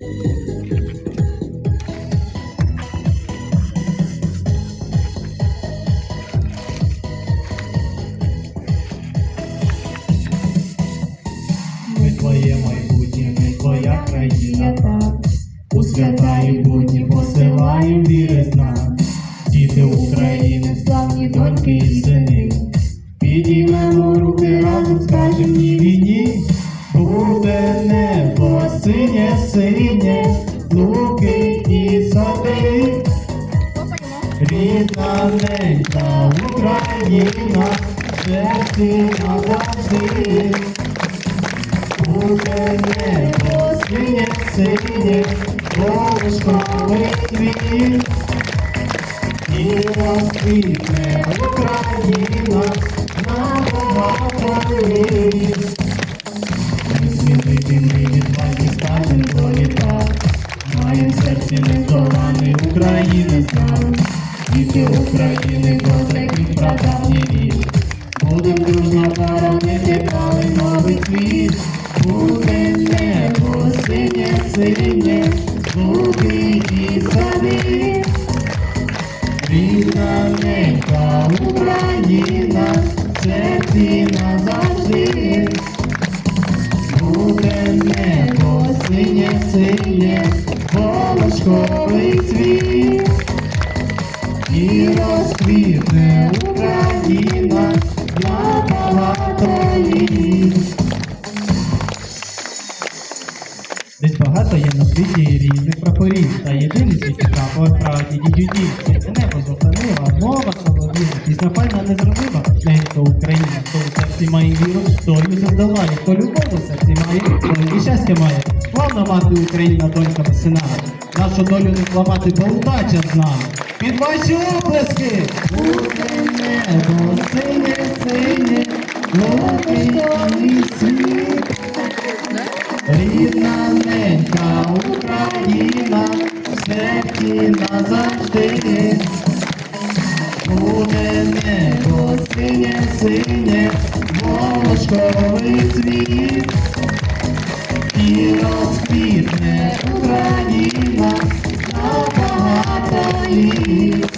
Ми твоє майбутнє, ми твоя країна. У свята і будні посилаєм віри знак. Діти України, доньки і сини. Підіймемо руки разом, скажем ні війні. Буде небо синє, луки і сади. Рідна ненька Україна, серці назавжди. Буде небо синє, синє, волошковий світ. І розквітне Україна на багато літ. Нездоланий України знак. Діти України, козаків прадавній рід. Будем дружно боронити правий новий світ. Буде небо синє, синє, луки і сади. Рідна ненька Україна, в серці назавжди. Буде небо синє, синє, волошковий цвіт. І розквітне Україна на багато. Десь багато є на світі різних прапорів, та єдиний світі прапор правді дідюді. Це небо зоханила, мова солов'їна, пісня файна незробима, ненька Україна, хто у серці має віру, долю завдаває, хто любов у серці має, то і щастя має. Славна мати Україна, доньками синами, нашу долю не зламати, бо удача з нами. Під ваші оплески! Небо синє, синє, ловий світ. Рідна ненька Україна, в серці назавжди. Буде небо синє, синє, волошковий цвіт. Розквітне